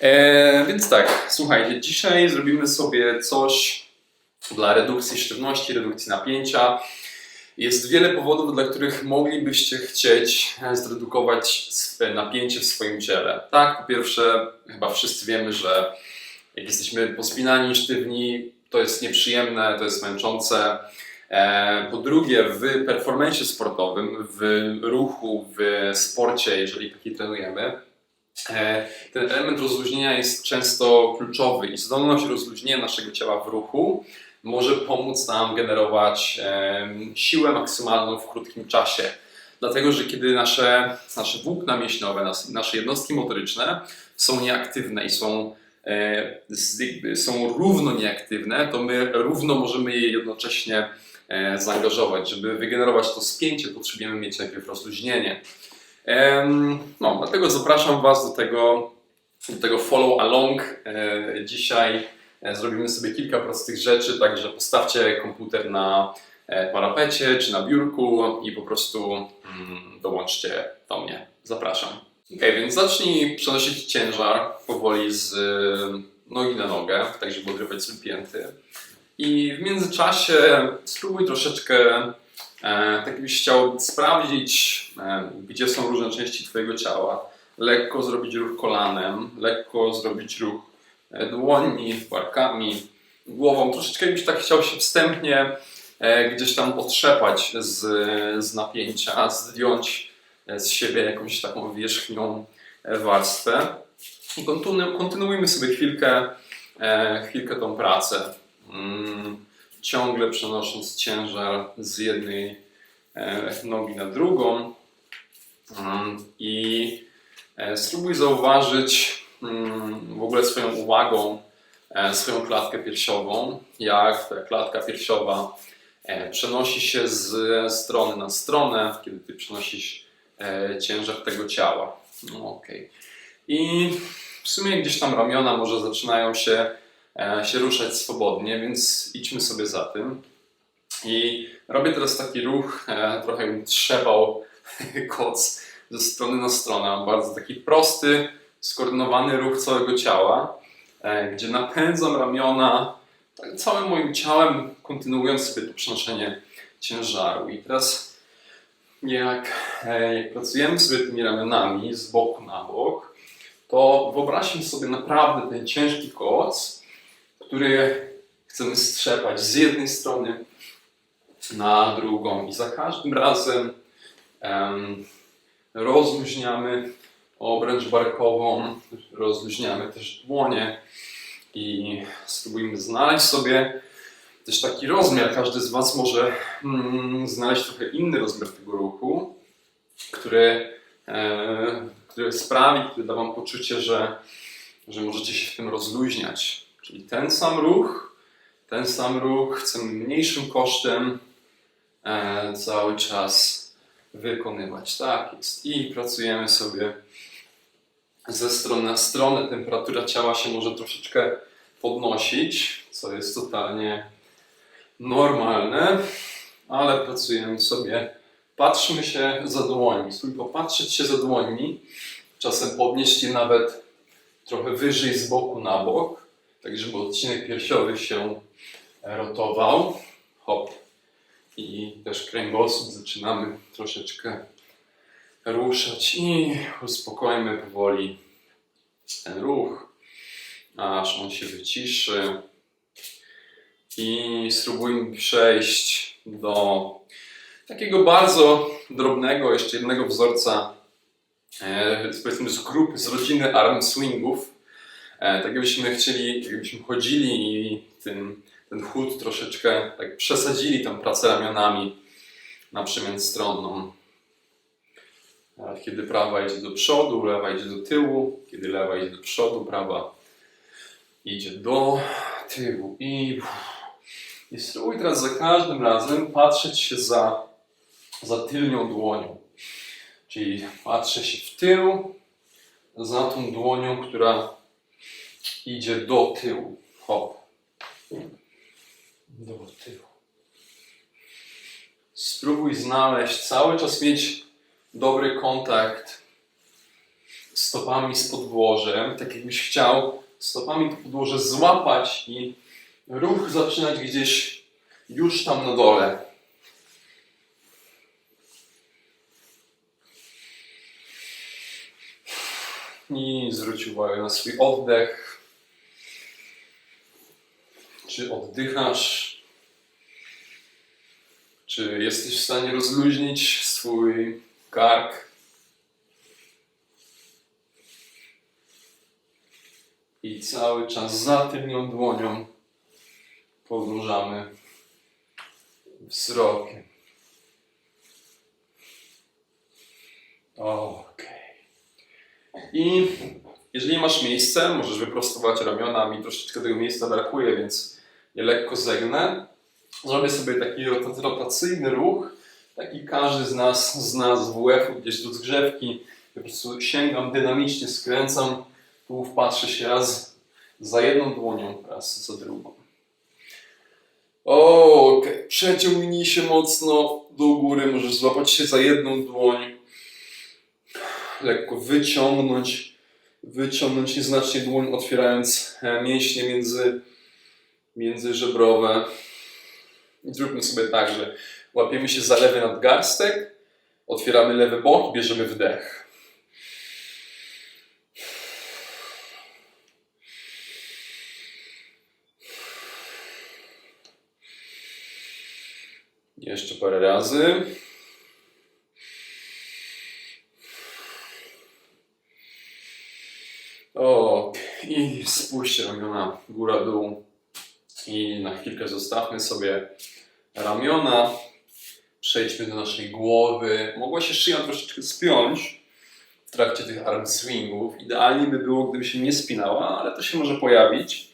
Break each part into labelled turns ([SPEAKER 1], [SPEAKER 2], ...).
[SPEAKER 1] E, więc tak, słuchajcie, dzisiaj zrobimy sobie coś dla redukcji sztywności, redukcji napięcia. Jest wiele powodów, dla których moglibyście chcieć zredukować napięcie w swoim ciele. Tak, po pierwsze, chyba wszyscy wiemy, że jak jesteśmy pospinani, sztywni, to jest nieprzyjemne, to jest męczące. E, Po drugie, w performencie sportowym, w ruchu, w sporcie, jeżeli taki trenujemy, ten element rozluźnienia jest często kluczowy i zdolność rozluźnienia naszego ciała w ruchu może pomóc nam generować siłę maksymalną w krótkim czasie. Dlatego, że kiedy nasze, nasze włókna mięśniowe, nas- nasze jednostki motoryczne są nieaktywne i są, e, są równo nieaktywne, to my równo możemy je jednocześnie e, zaangażować. Żeby wygenerować to spięcie, potrzebujemy mieć najpierw rozluźnienie. No, dlatego zapraszam Was do tego, do tego follow along. E, Dzisiaj e, zrobimy sobie kilka prostych rzeczy, także postawcie komputer na e, parapecie czy na biurku i po prostu mm, dołączcie do mnie. Zapraszam. Ok, więc zacznij przenosić ciężar powoli z nogi na nogę, tak żeby odrywać sobie pięty. I w międzyczasie spróbuj troszeczkę, tak jakbyś chciał sprawdzić, e, gdzie są różne części Twojego ciała. Lekko zrobić ruch kolanem, lekko zrobić ruch e, dłońmi, barkami, głową. Troszeczkę jakbyś tak chciał się wstępnie e, gdzieś tam otrzepać z, z napięcia, zdjąć e, z siebie jakąś taką wierzchnią e, warstwę. I kontynu, kontynuujmy sobie chwilkę, e, chwilkę tą pracę. Ciągle przenosząc ciężar z jednej e, nogi na drugą. Mm, I e, spróbuj zauważyć mm, w ogóle swoją uwagą e, swoją klatkę piersiową, jak ta klatka piersiowa przenosi się z strony na stronę, kiedy ty przenosisz ciężar tego ciała. No, okej. I w sumie gdzieś tam ramiona może zaczynają się, się ruszać swobodnie, więc idźmy sobie za tym. I robię teraz taki ruch, e, trochę bym trzepał koc ze strony na stronę. Bardzo taki prosty, skoordynowany ruch całego ciała, e, gdzie napędzam ramiona tak całym moim ciałem, kontynuując sobie to przenoszenie ciężaru. I teraz jak, e, jak pracujemy sobie tymi ramionami z boku na bok, to wyobraźmy sobie naprawdę ten ciężki koc, który chcemy strzepać z jednej strony na drugą i za każdym razem em, rozluźniamy obręcz barkową, rozluźniamy też dłonie i spróbujmy znaleźć sobie też taki rozmiar. Każdy z Was może mm, znaleźć trochę inny rozmiar tego ruchu, który, e, który sprawi, który da Wam poczucie, że, że możecie się w tym rozluźniać. Czyli ten sam ruch, ten sam ruch chcemy mniejszym kosztem e, cały czas wykonywać. Tak jest. I pracujemy sobie ze strony na stronę. Temperatura ciała się może troszeczkę podnosić, co jest totalnie normalne, ale pracujemy sobie. Patrzmy się za dłońmi. Spróbuj popatrzeć się za dłońmi. Czasem podnieść je nawet trochę wyżej z boku na bok, tak żeby odcinek piersiowy się rotował. Hop. I też kręgosłup zaczynamy troszeczkę ruszać i uspokojmy powoli ten ruch, aż on się wyciszy. I spróbujmy przejść do takiego bardzo drobnego, jeszcze jednego wzorca, e, powiedzmy z grupy, z rodziny arm swingów. E, tak jakbyśmy chcieli, jakbyśmy chodzili i tym, ten chód troszeczkę tak przesadzili tą pracę ramionami na przemian stronną. A Kiedy prawa idzie do przodu, lewa idzie do tyłu. Kiedy lewa idzie do przodu, prawa idzie do tyłu. I, i spróbuj teraz za każdym razem patrzeć się za, za tylnią dłonią. Czyli patrzę się w tył, za tą dłonią, która idzie do tyłu. Hop. Do tyłu. Spróbuj znaleźć, cały czas mieć dobry kontakt stopami z podłożem, tak jakbyś chciał stopami to podłoże złapać i ruch zaczynać gdzieś już tam na dole. I zwróć uwagę na swój oddech. Czy oddychasz? Czy jesteś w stanie rozluźnić swój kark? I cały czas za tylnią dłonią podążamy wzrokiem. Okej. I jeżeli masz miejsce, możesz wyprostować ramiona. Mi troszeczkę tego miejsca brakuje, więc je lekko zegnę. Zrobię sobie taki rota- rotacyjny ruch. Taki każdy z nas zna z WF-u, gdzieś do zgrzewki. Po prostu sięgam, dynamicznie skręcam. Tu wpatrzę się raz za jedną dłonią, raz za drugą. O, Okej, przeciągnij się mocno do góry. Możesz złapać się za jedną dłoń. Lekko wyciągnąć, wyciągnąć nieznacznie dłoń, otwierając e, mięśnie między, międzyżebrowe. I zróbmy sobie tak, że łapiemy się za lewy nadgarstek, otwieramy lewy bok, bierzemy wdech. Jeszcze parę razy. O, i spójrzcie ramiona góra-dół. I na chwilkę zostawmy sobie ramiona. Przejdźmy do naszej głowy. Mogła się szyja troszeczkę spiąć w trakcie tych arm swingów. Idealnie by było, gdyby się nie spinała, ale to się może pojawić.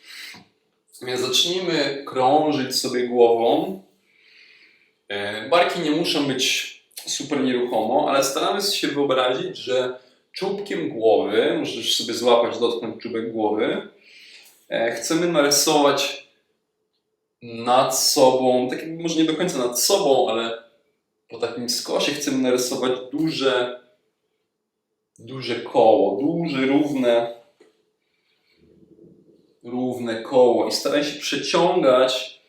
[SPEAKER 1] Więc zacznijmy krążyć sobie głową. E, Barki nie muszą być super nieruchomo, ale staramy się wyobrazić, że czubkiem głowy, możesz sobie złapać, dotknąć czubek głowy, e, chcemy narysować nad sobą, tak jakby może nie do końca nad sobą, ale po takim skosie chcemy narysować duże, duże koło, duże, równe, równe koło i staraj się przeciągać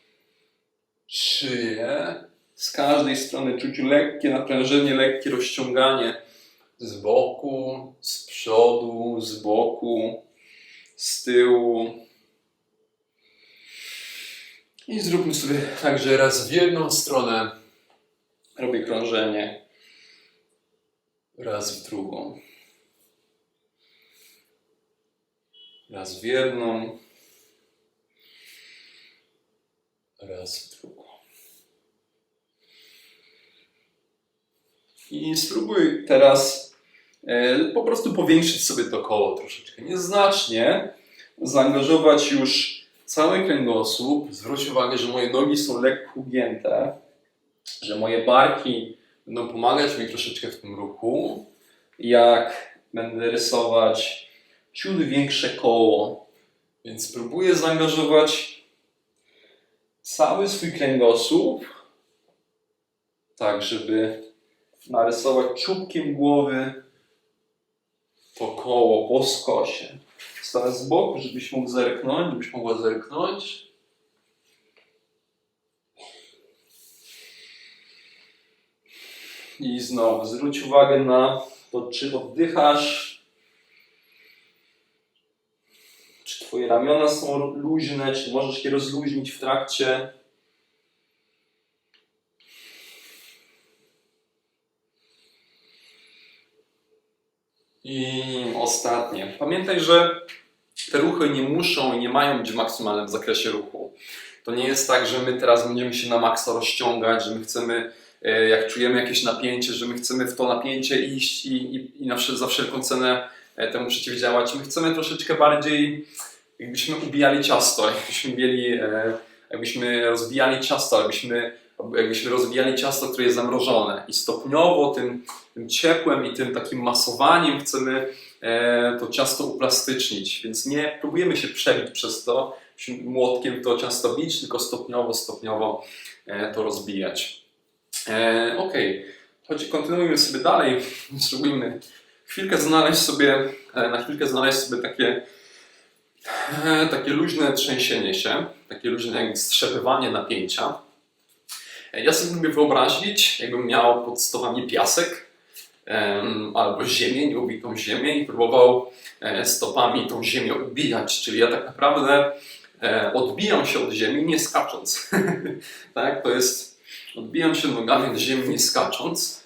[SPEAKER 1] szyję z każdej strony, czuć lekkie naprężenie, lekkie rozciąganie z boku, z przodu, z boku, z tyłu. I zróbmy sobie także raz w jedną stronę. Robię krążenie. Raz w drugą. Raz w jedną. Raz w drugą. I spróbuj teraz e, po prostu powiększyć sobie to koło troszeczkę. Nieznacznie zaangażować już cały kręgosłup. Zwróć uwagę, że moje nogi są lekko ugięte, że moje barki będą pomagać mi troszeczkę w tym ruchu. Jak będę rysować ciut większe koło. Więc spróbuję zaangażować cały swój kręgosłup, tak żeby narysować czubkiem głowy to koło po skosie. Stanę z boku, żebyś mógł zerknąć, żebyś mogła zerknąć. I znowu zwróć uwagę na to, czy oddychasz, czy twoje ramiona są luźne, czy możesz je rozluźnić w trakcie. I ostatnie. Pamiętaj, że te ruchy nie muszą i nie mają być w maksymalnym zakresie ruchu. To nie jest tak, że my teraz będziemy się na maksa rozciągać, że my chcemy, e, jak czujemy jakieś napięcie, że my chcemy w to napięcie iść i, i, i na, za wszelką cenę e, temu przeciwdziałać. My chcemy troszeczkę bardziej, jakbyśmy ubijali ciasto, jakbyśmy mieli, e, jakbyśmy rozbijali ciasto, jakbyśmy, jakbyśmy rozbijali ciasto, które jest zamrożone i stopniowo tym, tym ciepłem i tym takim masowaniem chcemy to ciasto uplastycznić, więc nie próbujemy się przebić przez to, młotkiem to ciasto bić, tylko stopniowo, stopniowo e, to rozbijać. E, ok, choć kontynuujmy sobie dalej, spróbujmy chwilkę znaleźć sobie, e, na chwilkę znaleźć sobie takie, e, takie luźne trzęsienie się, takie luźne jakby strzepywanie napięcia. E, Ja sobie lubię wyobrazić, jakbym miał pod stopami piasek albo ziemię, nieubitą ziemię i próbował e, stopami tą ziemię ubijać, czyli ja tak naprawdę e, odbijam się od ziemi nie skacząc. tak, to jest, odbijam się nogami od ziemi nie skacząc.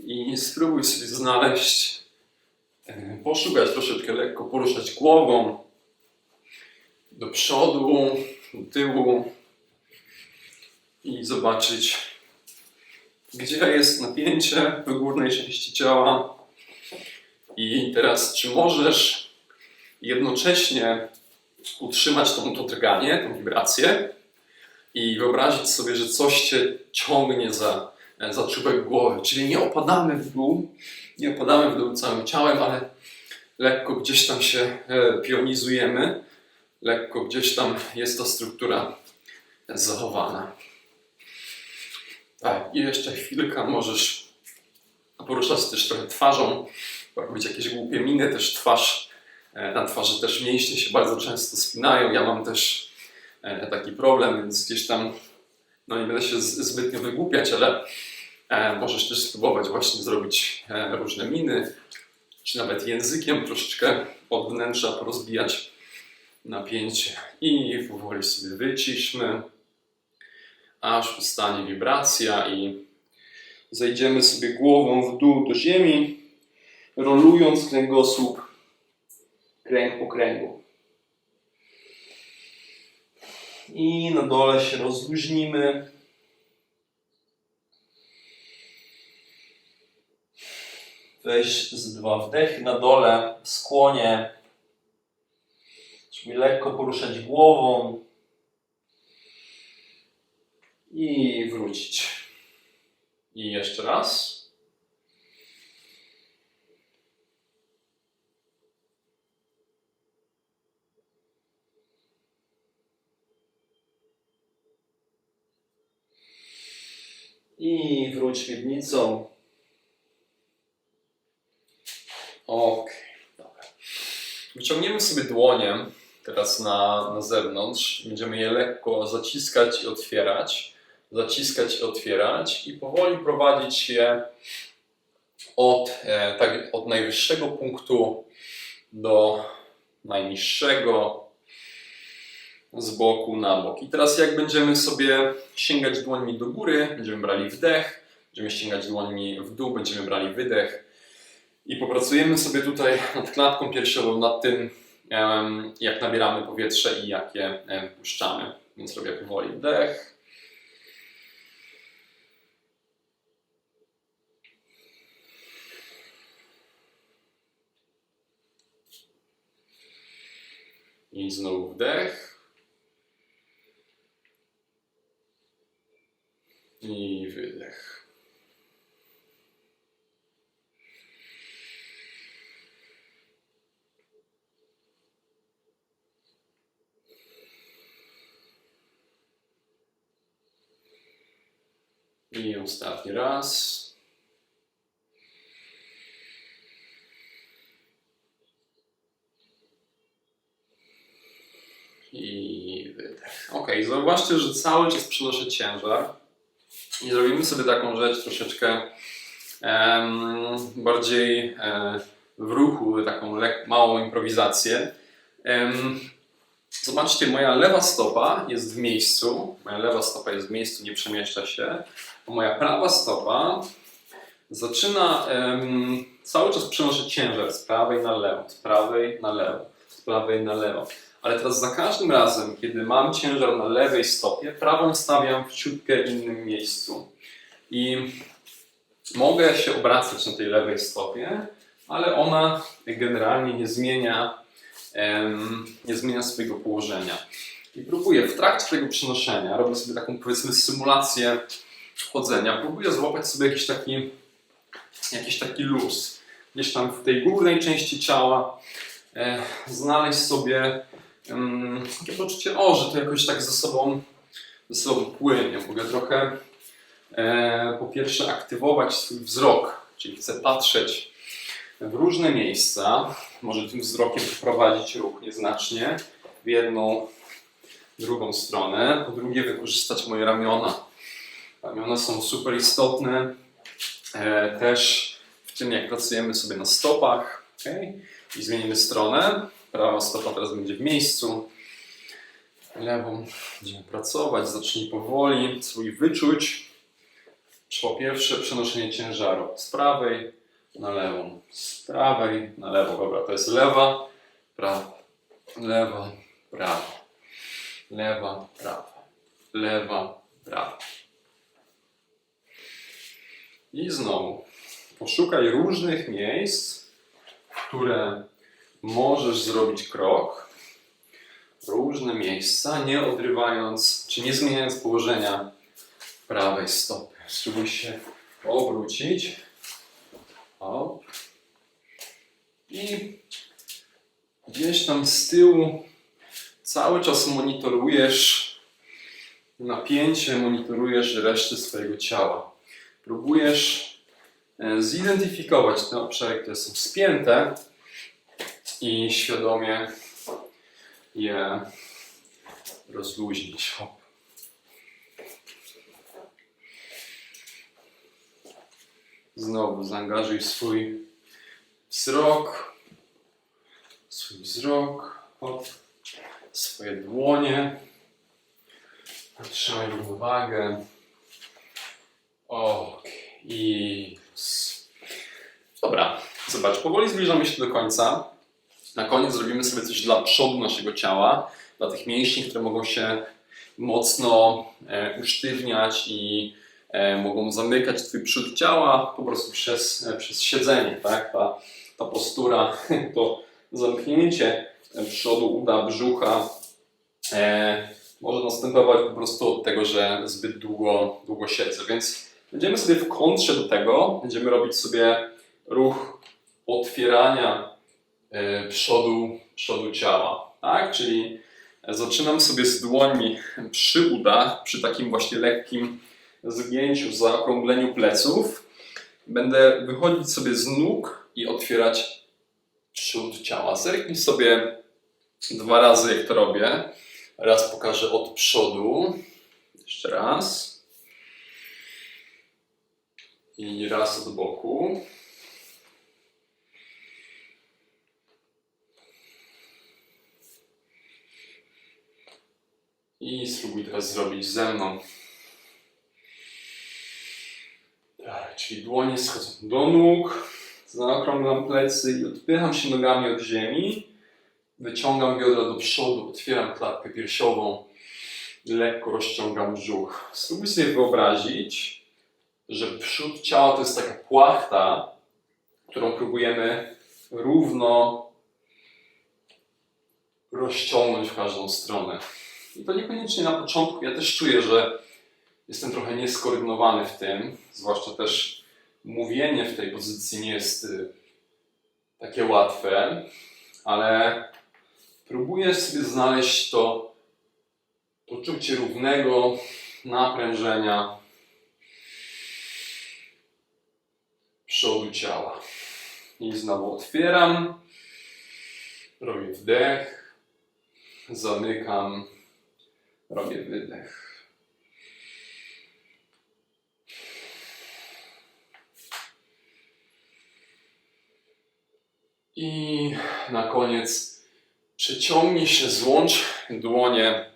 [SPEAKER 1] I spróbuj sobie znaleźć, e, poszukać troszeczkę lekko, poruszać głową do przodu, do tyłu i zobaczyć, gdzie jest napięcie w górnej części ciała. I teraz, czy możesz jednocześnie utrzymać tą, to drganie, tą wibrację i wyobrazić sobie, że coś cię ciągnie za, za czubek głowy. Czyli nie opadamy w dół, nie opadamy w dół całym ciałem, ale lekko gdzieś tam się e, pionizujemy, lekko gdzieś tam jest ta struktura zachowana. Tak, i jeszcze chwilkę możesz poruszać też trochę twarzą, robić jakieś głupie miny, też twarz, e, na twarzy też mięśnie się bardzo często spinają. Ja mam też e, taki problem, więc gdzieś tam, no nie będę się zbytnio wygłupiać, ale e, możesz też spróbować właśnie zrobić różne miny, czy nawet językiem troszeczkę od wnętrza porozbijać napięcie i powoli sobie wyciszmy aż ustanie wibracja i zejdziemy sobie głową w dół do ziemi, rolując kręgosłup kręg po kręgu. I na dole się rozluźnimy. Weź z dwa wdechy na dole, skłonie. Czyli lekko poruszać głową, i wrócić. I jeszcze raz. I wróć miednicą. Ok, dobra. Wyciągniemy sobie dłonie teraz na, na zewnątrz. Będziemy je lekko zaciskać i otwierać. Zaciskać i otwierać i powoli prowadzić je od, e, tak, od najwyższego punktu do najniższego z boku na bok. I teraz jak będziemy sobie sięgać dłońmi do góry, będziemy brali wdech, będziemy sięgać dłońmi w dół, będziemy brali wydech i popracujemy sobie tutaj nad klatką piersiową, nad tym jak nabieramy powietrze i jak je em, puszczamy. Więc robię powoli wdech. I znowu wdech. I wydech. I ostatni raz. I wydech. Ok, zauważcie, że cały czas przenoszę ciężar. I zrobimy sobie taką rzecz troszeczkę em, bardziej e, w ruchu, taką małą improwizację. Em, zobaczcie, moja lewa stopa jest w miejscu. Moja lewa stopa jest w miejscu, nie przemieszcza się. Moja prawa stopa zaczyna em, cały czas przenoszę ciężar z prawej na lewo, z prawej na lewo, z prawej na lewo. Ale teraz za każdym razem, kiedy mam ciężar na lewej stopie, prawą stawiam w ciutkę innym miejscu. I mogę się obracać na tej lewej stopie, ale ona generalnie nie zmienia, nie zmienia swojego położenia. I próbuję w trakcie tego przenoszenia, robię sobie taką powiedzmy symulację chodzenia, próbuję złapać sobie jakiś taki, jakiś taki luz. Gdzieś tam w tej górnej części ciała e, znaleźć sobie um, takie poczucie, o, że to jakoś tak ze sobą, ze sobą płynie. Mogę trochę e, po pierwsze aktywować swój wzrok, czyli chcę patrzeć w różne miejsca. Może tym wzrokiem poprowadzić ruch nieznacznie w jedną, drugą stronę. Po drugie, wykorzystać moje ramiona. Ramiona są super istotne e, też w tym, jak pracujemy sobie na stopach. Okay? I zmienimy stronę. Prawa stopa teraz będzie w miejscu. Lewą będziemy pracować. Zacznij powoli swój wyczuć. Po pierwsze, przenoszenie ciężaru z prawej na lewą, z prawej na lewą. Dobra, to jest lewa, prawa, lewa, prawa, lewa, prawa, lewa, prawa. I znowu poszukaj różnych miejsc, które możesz zrobić krok. Różne miejsca, nie odrywając, czy nie zmieniając położenia prawej stopy. Spróbuj się obrócić. Hop. I gdzieś tam z tyłu cały czas monitorujesz napięcie, monitorujesz reszty swojego ciała. Próbujesz e, zidentyfikować te obszary, które są spięte i świadomie je rozluźnić. Znowu zaangażuj swój wzrok, swój wzrok, hop, swoje dłonie. Trzymaj równowagę. Ok. I. Dobra, zobacz, powoli zbliżamy się do końca. Na koniec zrobimy sobie coś dla przodu naszego ciała, dla tych mięśni, które mogą się mocno e, usztywniać i e, mogą zamykać Twój przód ciała po prostu przez, e, przez siedzenie, tak? Ta, ta postura, to zamknięcie przodu uda, brzucha e, może następować po prostu od tego, że zbyt długo, długo siedzę, więc będziemy sobie w kontrze do tego, będziemy robić sobie ruch otwierania przodu, przodu ciała, tak? Czyli zaczynam sobie z dłońmi przy udach, przy takim właśnie lekkim zgięciu, zaokrągleniu pleców. Będę wychodzić sobie z nóg i otwierać przód ciała. Zerknij sobie dwa razy, jak to robię. Raz pokażę od przodu. Jeszcze raz. I raz od boku. I spróbuj teraz zrobić ze mną. Tak, czyli dłonie schodzą do nóg, zaokrąglam plecy i odpycham się nogami od ziemi. Wyciągam biodra do przodu, otwieram klatkę piersiową lekko rozciągam brzuch. Spróbuj sobie wyobrazić, że przód ciała to jest taka płachta, którą próbujemy równo rozciągnąć w każdą stronę. I to niekoniecznie na początku. Ja też czuję, że jestem trochę nieskoordynowany w tym, zwłaszcza też mówienie w tej pozycji nie jest y, takie łatwe, ale próbuję sobie znaleźć to poczucie równego naprężenia przodu ciała. I znowu otwieram, robię wdech, zamykam, robię wydech. I na koniec przeciągnij się, złącz dłonie,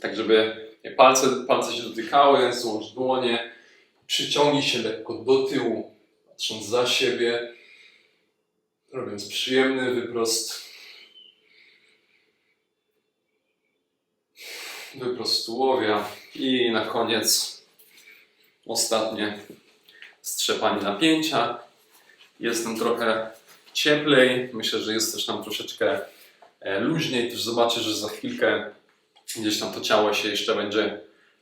[SPEAKER 1] tak żeby palce, palce się dotykały, złącz dłonie, przyciągnij się lekko do tyłu, patrząc za siebie, robiąc przyjemny wyprost. Wyprost tułowia i na koniec ostatnie strzepanie napięcia. Jest nam trochę cieplej, myślę, że jest też nam troszeczkę e, luźniej. Też zobaczę, że za chwilkę gdzieś tam to ciało się jeszcze będzie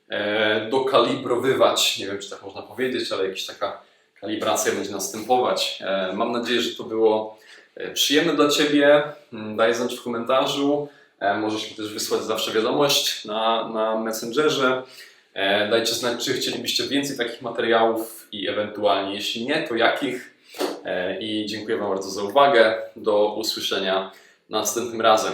[SPEAKER 1] e, dokalibrowywać. Nie wiem, czy tak można powiedzieć, ale jakaś taka kalibracja będzie następować. E, Mam nadzieję, że to było przyjemne dla Ciebie. Mm, Daj znać w komentarzu. E, Możesz mi też wysłać zawsze wiadomość na, na Messengerze. E, Dajcie znać, czy chcielibyście więcej takich materiałów i ewentualnie, jeśli nie, to jakich. E, I dziękuję Wam bardzo za uwagę. Do usłyszenia następnym razem.